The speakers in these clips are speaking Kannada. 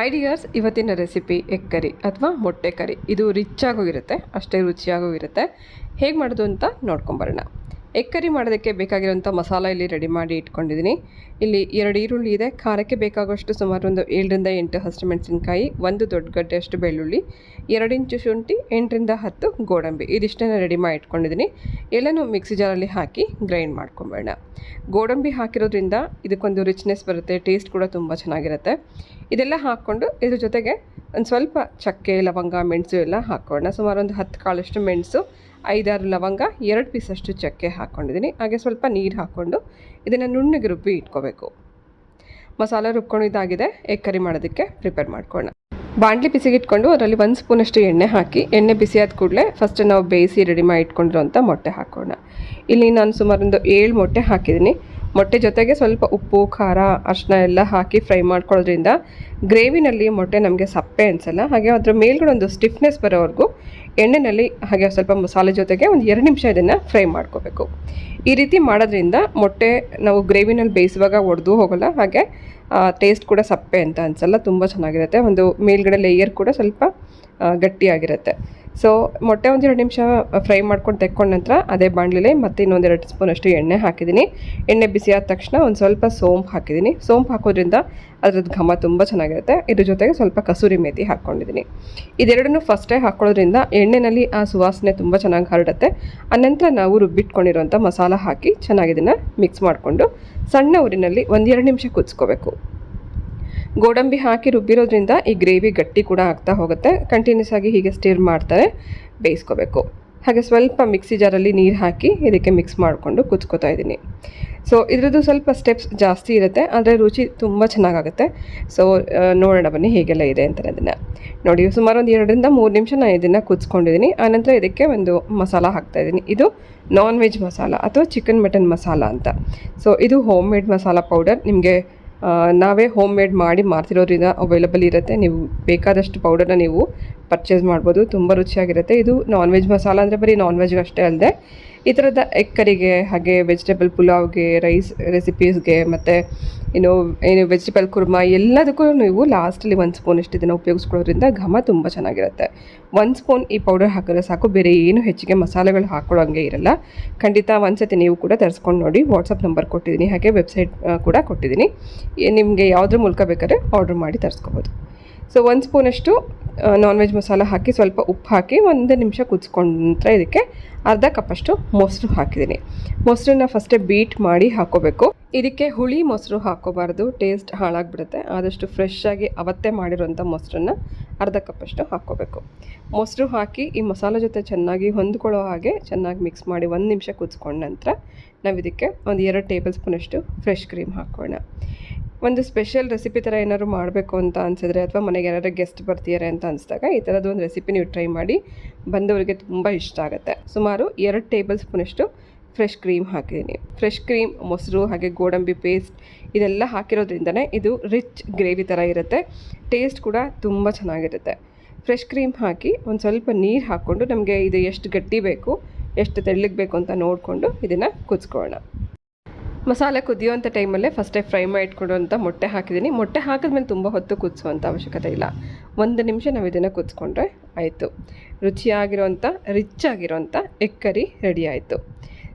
ಹಾಯ್ ಡಿಯರ್ಸ್ ಇವತ್ತಿನ ರೆಸಿಪಿ ಎಗ್ ಕರಿ ಅಥವಾ ಮೊಟ್ಟೆ ಕರಿ. ಇದು ರಿಚ್ ಆಗೋಗಿರುತ್ತೆ ಅಷ್ಟೇ ರುಚಿಯಾಗೋಗಿರುತ್ತೆ ಹೇಗೆ ಮಾಡೋದು ಅಂತ ನೋಡ್ಕೊಂಬರೋಣ. ಎಗ್ ಕರಿ ಮಾಡೋದಕ್ಕೆ ಬೇಕಾಗಿರುವಂಥ ಮಸಾಲ ಇಲ್ಲಿ ರೆಡಿ ಮಾಡಿ ಇಟ್ಕೊಂಡಿದ್ದೀನಿ. ಇಲ್ಲಿ ಎರಡು ಈರುಳ್ಳಿ ಇದೆ. ಖಾರಕ್ಕೆ ಬೇಕಾಗುವಷ್ಟು ಸುಮಾರು ಒಂದು ಏಳರಿಂದ ಎಂಟು ಹಸಿಮೆಣಸಿನ್ಕಾಯಿ ಒಂದು ದೊಡ್ಡ ಗಡ್ಡೆಯಷ್ಟು ಬೆಳ್ಳುಳ್ಳಿ, ಎರಡು ಇಂಚು ಶುಂಠಿ, ಎಂಟರಿಂದ ಹತ್ತು ಗೋಡಂಬಿ. ಇದಿಷ್ಟನ್ನು ರೆಡಿ ಮಾಡಿ ಇಟ್ಕೊಂಡಿದ್ದೀನಿ. ಎಲ್ಲನೂ ಮಿಕ್ಸಿ ಜಾರಲ್ಲಿ ಹಾಕಿ ಗ್ರೈಂಡ್ ಮಾಡ್ಕೊಂಬೇಡ ಗೋಡಂಬಿ ಹಾಕಿರೋದ್ರಿಂದ ಇದಕ್ಕೊಂದು ರಿಚ್ನೆಸ್ ಬರುತ್ತೆ ಟೇಸ್ಟ್ ಕೂಡ ತುಂಬ ಚೆನ್ನಾಗಿರುತ್ತೆ. ಇದೆಲ್ಲ ಹಾಕ್ಕೊಂಡು ಇದ್ರ ಜೊತೆಗೆ ಒಂದು ಸ್ವಲ್ಪ ಚಕ್ಕೆ, ಲವಂಗ, ಮೆಣಸು ಎಲ್ಲ ಹಾಕ್ಕೊಳ್ಳೋಣ. ಸುಮಾರು ಒಂದು ಹತ್ತು ಕಾಳಷ್ಟು ಮೆಣಸು ಐದಾರು ಲವಂಗ, ಎರಡು ಪೀಸಷ್ಟು ಚಕ್ಕೆ ಹಾಕ್ಕೊಂಡಿದ್ದೀನಿ. ಹಾಗೆ ಸ್ವಲ್ಪ ನೀರು ಹಾಕ್ಕೊಂಡು ಇದನ್ನು ನುಣ್ಣಗೆ ರುಬ್ಬಿ ಇಟ್ಕೋಬೇಕು. ಮಸಾಲ ರುಬ್ಕೊಂಡಿದ್ದಾಗಿದೆ ಎಗ್ ಕರಿ ಮಾಡೋದಕ್ಕೆ ಪ್ರಿಪೇರ್ ಮಾಡ್ಕೊಳ್ಳೋಣ. ಬಾಣಲಿ ಬಿಸಿಗಿಟ್ಕೊಂಡು ಅದರಲ್ಲಿ ಒಂದು ಸ್ಪೂನಷ್ಟು ಎಣ್ಣೆ ಹಾಕಿ, ಎಣ್ಣೆ ಬಿಸಿ ಆದ ಕೂಡಲೇ ಫಸ್ಟ್ ನಾವು ಬೇಯಿಸಿ ರೆಡಿ ಮಾಡಿ ಇಟ್ಕೊಂಡಿರೋಂಥ ಮೊಟ್ಟೆ ಹಾಕೋಣ ಇಲ್ಲಿ ನಾನು ಸುಮಾರು ಒಂದು ಏಳು ಮೊಟ್ಟೆ ಹಾಕಿದ್ದೀನಿ. ಮೊಟ್ಟೆ ಜೊತೆಗೆ ಸ್ವಲ್ಪ ಉಪ್ಪು, ಖಾರ ಅರಿಶಿನ ಎಲ್ಲ ಹಾಕಿ ಫ್ರೈ ಮಾಡ್ಕೊಳ್ಳೋದ್ರಿಂದ ಗ್ರೇವಿನಲ್ಲಿ ಮೊಟ್ಟೆ ನಮಗೆ ಸಪ್ಪೆ ಅನಿಸಲ್ಲ. ಹಾಗೆ ಅದರ ಮೇಲ್ಗಡೆ ಒಂದು ಸ್ಟಿಫ್ನೆಸ್ ಬರೋವರೆಗೂ ಎಣ್ಣೆಯಲ್ಲಿ ಹಾಗೆ ಸ್ವಲ್ಪ ಮಸಾಲೆ ಜೊತೆಗೆ ಒಂದು ಎರಡು ನಿಮಿಷ ಇದನ್ನು ಫ್ರೈ ಮಾಡ್ಕೋಬೇಕು. ಈ ರೀತಿ ಮಾಡೋದ್ರಿಂದ ಮೊಟ್ಟೆ ನಾವು ಗ್ರೇವಿನಲ್ಲಿ ಬೇಯಿಸುವಾಗ ಒಡೆದು ಹೋಗೋಲ್ಲ. ಹಾಗೆ ಟೇಸ್ಟ್ ಕೂಡ ಸಪ್ಪೆ ಅಂತ ಅನಿಸಲ್ಲ. ತುಂಬ ಚೆನ್ನಾಗಿರುತ್ತೆ. ಒಂದು ಮೇಲ್ಗಡೆ ಲೇಯರ್ ಕೂಡ ಸ್ವಲ್ಪ ಗಟ್ಟಿಯಾಗಿರುತ್ತೆ. ಸೊ ಮೊಟ್ಟೆ ಒಂದೆರಡು ನಿಮಿಷ ಫ್ರೈ ಮಾಡ್ಕೊಂಡು ತೆಕ್ಕೊಂಡ ನಂತರ ಅದೇ ಬಾಣಲಿಲಿ ಮತ್ತೆ ಇನ್ನೊಂದೆರಡು ಸ್ಪೂನಷ್ಟು ಎಣ್ಣೆ ಹಾಕಿದ್ದೀನಿ. ಎಣ್ಣೆ ಬಿಸಿ ಆದ ತಕ್ಷಣ ಒಂದು ಸ್ವಲ್ಪ ಸೋಂಪು ಹಾಕಿದ್ದೀನಿ. ಸೋಂಪು ಹಾಕೋದ್ರಿಂದ ಅದ್ರದ್ದು ಘಮ ತುಂಬ ಚೆನ್ನಾಗಿರುತ್ತೆ. ಇದ್ರ ಜೊತೆಗೆ ಸ್ವಲ್ಪ ಕಸೂರಿ ಮೇತಿ ಹಾಕ್ಕೊಂಡಿದ್ದೀನಿ ಇದೆರಡನ್ನೂ ಫಸ್ಟೇ ಹಾಕ್ಕೊಳ್ಳೋದ್ರಿಂದ ಎಣ್ಣೆನಲ್ಲಿ ಆ ಸುವಾಸನೆ ತುಂಬ ಚೆನ್ನಾಗಿ ಹರಡುತ್ತೆ. ಅನಂತರ ನಾವು ರುಬ್ಬಿಟ್ಕೊಂಡಿರುವಂಥ ಮಸಾಲ ಹಾಕಿ ಚೆನ್ನಾಗಿ ಇದನ್ನು ಮಿಕ್ಸ್ ಮಾಡಿಕೊಂಡು ಸಣ್ಣ ಊರಿನಲ್ಲಿ ಒಂದೆರಡು ನಿಮಿಷ ಕುದಿಸ್ಕೋಬೇಕು. ಗೋಡಂಬಿ ಹಾಕಿ ರುಬ್ಬಿರೋದ್ರಿಂದ ಈ ಗ್ರೇವಿ ಗಟ್ಟಿ ಕೂಡ ಆಗ್ತಾ ಹೋಗುತ್ತೆ. ಕಂಟಿನ್ಯೂಸ್ ಆಗಿ ಹೀಗೆ ಸ್ಟಿರ್ ಮಾಡ್ತಾರೆ. ಬೇಯಿಸ್ಕೋಬೇಕು. ಹಾಗೆ ಸ್ವಲ್ಪ ಮಿಕ್ಸಿ ಜಾರಲ್ಲಿ ನೀರು ಹಾಕಿ ಇದಕ್ಕೆ ಮಿಕ್ಸ್ ಮಾಡಿಕೊಂಡು ಕುಚ್ಕೋತಾ ಇದ್ದೀನಿ. ಸೊ ಇದ್ರದ್ದು ಸ್ವಲ್ಪ ಸ್ಟೆಪ್ಸ್ ಜಾಸ್ತಿ ಇರುತ್ತೆ, ಆದರೆ ರುಚಿ ತುಂಬ ಚೆನ್ನಾಗಾಗುತ್ತೆ. ಸೊ ನೋಡೋಣ ಬನ್ನಿ ಹೇಗೆಲ್ಲ ಇದೆ ಅಂತ ಅದನ್ನು ನೋಡಿ, ಸುಮಾರು ಒಂದು ಎರಡರಿಂದ ಮೂರು ನಿಮಿಷ ನಾನು ಇದನ್ನು ಕುಚ್ಕೊಂಡಿದ್ದೀನಿ ಆನಂತರ ಇದಕ್ಕೆ ಒಂದು ಮಸಾಲ ಹಾಕ್ತಾಯಿದ್ದೀನಿ ಇದು ನಾನ್ ವೆಜ್ ಮಸಾಲ ಅಥವಾ ಚಿಕನ್ ಮಟನ್ ಮಸಾಲ ಅಂತ. ಸೊ ಇದು ಹೋಮ್ ಮೇಡ್ ಮಸಾಲ ಪೌಡರ್ ನಿಮಗೆ ನಾವೇ ಹೋಮ್ ಮೇಡ್ ಮಾಡಿ ಮಾರ್ತಿರೋದ್ರಿಂದ ಅವೈಲಬಲ್ ಇರುತ್ತೆ. ನೀವು ಬೇಕಾದಷ್ಟು ಪೌಡರ್ನ ನೀವು ಪರ್ಚೇಸ್ ಮಾಡ್ಬೋದು. ತುಂಬ ರುಚಿಯಾಗಿರುತ್ತೆ. ಇದು ನಾನ್ ವೆಜ್ ಮಸಾಲ ಅಂದರೆ ಬರೀ ನಾನ್ ವೆಜ್ಗೆ ಅಷ್ಟೇ ಅಲ್ಲದೆ ಈ ಥರದ ಎಗ್ ಕರಿಗೆ ಹಾಗೆ ವೆಜಿಟೇಬಲ್ ಪುಲಾವ್ಗೆ ರೈಸ್ ರೆಸಿಪೀಸ್ಗೆ ಮತ್ತು ಏನು ಏನು ವೆಜಿಟೇಬಲ್ ಕುರ್ಮ ಎಲ್ಲದಕ್ಕೂ ನೀವು ಲಾಸ್ಟಲ್ಲಿ ಒಂದು ಸ್ಪೂನ್ ಇಷ್ಟು ಇದನ್ನು ಉಪಯೋಗಿಸ್ಕೊಳ್ಳೋದ್ರಿಂದ ಘಮ ತುಂಬ ಚೆನ್ನಾಗಿರುತ್ತೆ. ಒಂದು ಸ್ಪೂನ್ ಈ ಪೌಡರ್ ಹಾಕಿದ್ರೆ ಸಾಕು. ಬೇರೆ ಏನು ಹೆಚ್ಚಿಗೆ ಮಸಾಲೆಗಳು ಹಾಕೊಳ್ಳೋಂಗೆ ಇರಲ್ಲ. ಖಂಡಿತ ಒಂದ್ಸತಿ ನೀವು ಕೂಡ ತರಿಸ್ಕೊಂಡು ನೋಡಿ. ವಾಟ್ಸಪ್ ನಂಬರ್ ಕೊಟ್ಟಿದ್ದೀನಿ. ಹಾಗೆ ವೆಬ್ಸೈಟ್ ಕೂಡ ಕೊಟ್ಟಿದ್ದೀನಿ. ನಿಮಗೆ ಯಾವುದ್ರ ಮೂಲಕ ಬೇಕಾದ್ರೆ ಆರ್ಡ್ರ್ ಮಾಡಿ ತರಿಸ್ಕೋಬೋದು. ಸೊ ಒಂದು ಸ್ಪೂನಷ್ಟು ನಾನ್ ವೆಜ್ ಮಸಾಲ ಹಾಕಿ ಸ್ವಲ್ಪ ಉಪ್ಪು ಹಾಕಿ ಒಂದು ನಿಮಿಷ ಕುದಿಸ್ಕೊಂಡ್ರೆ ಇದಕ್ಕೆ ಅರ್ಧ ಕಪ್ಪಷ್ಟು ಮೊಸರು ಹಾಕಿದ್ದೀನಿ. ಮೊಸರನ್ನ ಫಸ್ಟೇ ಬೀಟ್ ಮಾಡಿ ಹಾಕೋಬೇಕು. ಇದಕ್ಕೆ ಹುಳಿ ಮೊಸರು ಹಾಕೋಬಾರ್ದು. ಟೇಸ್ಟ್ ಹಾಳಾಗ್ಬಿಡುತ್ತೆ. ಆದಷ್ಟು ಫ್ರೆಶ್ ಆಗಿ ಅವತ್ತೇ ಮಾಡಿರೋಂಥ ಮೊಸರನ್ನ ಅರ್ಧ ಕಪ್ಪಷ್ಟು ಹಾಕ್ಕೋಬೇಕು ಮೊಸರು ಹಾಕಿ ಈ ಮಸಾಲೆ ಜೊತೆ ಚೆನ್ನಾಗಿ ಹೊಂದ್ಕೊಳ್ಳೋ ಹಾಗೆ ಚೆನ್ನಾಗಿ ಮಿಕ್ಸ್ ಮಾಡಿ ಒಂದು ನಿಮಿಷ ಕುದಿಸ್ಕೊಂಡ ನಂತರ ನಾವು ಇದಕ್ಕೆ ಒಂದು ಎರಡು ಟೇಬಲ್ ಸ್ಪೂನಷ್ಟು ಫ್ರೆಶ್ ಕ್ರೀಮ್ ಹಾಕೋಣ. ಒಂದು ಸ್ಪೆಷಲ್ ರೆಸಿಪಿ ಥರ ಏನಾದ್ರು ಮಾಡಬೇಕು ಅಂತ ಅನಿಸಿದ್ರೆ ಅಥವಾ ಮನೆಗೆ ಯಾರಾದ್ರೂ ಗೆಸ್ಟ್ ಬರ್ತಿದ್ದಾರೆ ಅಂತ ಅನಿಸಿದಾಗ ಈ ಥರದ್ದು ಒಂದು ರೆಸಿಪಿ ನೀವು ಟ್ರೈ ಮಾಡಿ ಬಂದವರಿಗೆ ತುಂಬ ಇಷ್ಟ ಆಗುತ್ತೆ. ಸುಮಾರು ಎರಡು ಟೇಬಲ್ ಸ್ಪೂನಷ್ಟು ಫ್ರೆಶ್ ಕ್ರೀಮ್ ಹಾಕಿದ್ದೀನಿ ಫ್ರೆಶ್ ಕ್ರೀಮ್ ಮೊಸರು ಹಾಗೆ ಗೋಡಂಬಿ ಪೇಸ್ಟ್ ಇದೆಲ್ಲ ಹಾಕಿರೋದ್ರಿಂದನೇ ಇದು ರಿಚ್ ಗ್ರೇವಿ ಥರ ಇರುತ್ತೆ. ಟೇಸ್ಟ್ ಕೂಡ ತುಂಬ ಚೆನ್ನಾಗಿರುತ್ತೆ. ಫ್ರೆಶ್ ಕ್ರೀಮ್ ಹಾಕಿ ಒಂದು ಸ್ವಲ್ಪ ನೀರು ಹಾಕ್ಕೊಂಡು ನಮಗೆ ಇದು ಎಷ್ಟು ಗಟ್ಟಿ ಬೇಕು, ಎಷ್ಟು ತೆಳ್ಳಗೆ ಬೇಕು ಅಂತ ನೋಡಿಕೊಂಡು ಇದನ್ನು ಕುದಿಸ್ಕೊಳ್ಳೋಣ. ಮಸಾಲೆ ಕುದಿಯುವಂಥ ಟೈಮಲ್ಲೇ ಫಸ್ಟೇ ಫ್ರೈ ಮಾಡಿ ಇಟ್ಕೊಂಡಂಥ ಮೊಟ್ಟೆ ಹಾಕಿದ್ದೀನಿ. ಮೊಟ್ಟೆ ಹಾಕಿದ್ಮೇಲೆ ತುಂಬ ಹೊತ್ತು ಕುದಿಸುವಂಥ ಅವಶ್ಯಕತೆ ಇಲ್ಲ. ಒಂದು ನಿಮಿಷ ನಾವು ಇದನ್ನು ಕುದಿಸ್ಕೊಂಡ್ರೆ ಆಯಿತು. ರುಚಿಯಾಗಿರೋವಂಥ ರಿಚ್ ಆಗಿರೋವಂಥ ಎಗ್ ಕರಿ ರೆಡಿ ಆಯಿತು.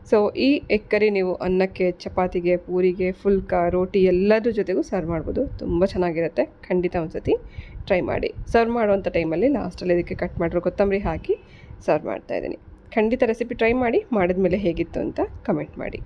ಸೊ ಈ ಎಗ್ ಕರಿ ನೀವು ಅನ್ನಕ್ಕೆ, ಚಪಾತಿಗೆ, ಪೂರಿಗೆ, ಫುಲ್ಕ, ರೋಟಿ ಎಲ್ಲದ್ರ ಜೊತೆಗೂ ಸರ್ವ್ ಮಾಡ್ಬೋದು. ತುಂಬ ಚೆನ್ನಾಗಿರುತ್ತೆ. ಖಂಡಿತ ಒಂದು ಸತಿ ಟ್ರೈ ಮಾಡಿ. ಸರ್ವ್ ಮಾಡುವಂಥ ಟೈಮಲ್ಲಿ ಲಾಸ್ಟಲ್ಲಿ ಇದಕ್ಕೆ ಕಟ್ ಮಾಡಿರೋ ಕೊತ್ತಂಬರಿ ಹಾಕಿ ಸರ್ವ್ ಮಾಡ್ತಾಯಿದ್ದೀನಿ ಖಂಡಿತ ರೆಸಿಪಿ ಟ್ರೈ ಮಾಡಿ. ಮಾಡಿದ ಮೇಲೆ ಹೇಗಿತ್ತು ಅಂತ ಕಮೆಂಟ್ ಮಾಡಿ.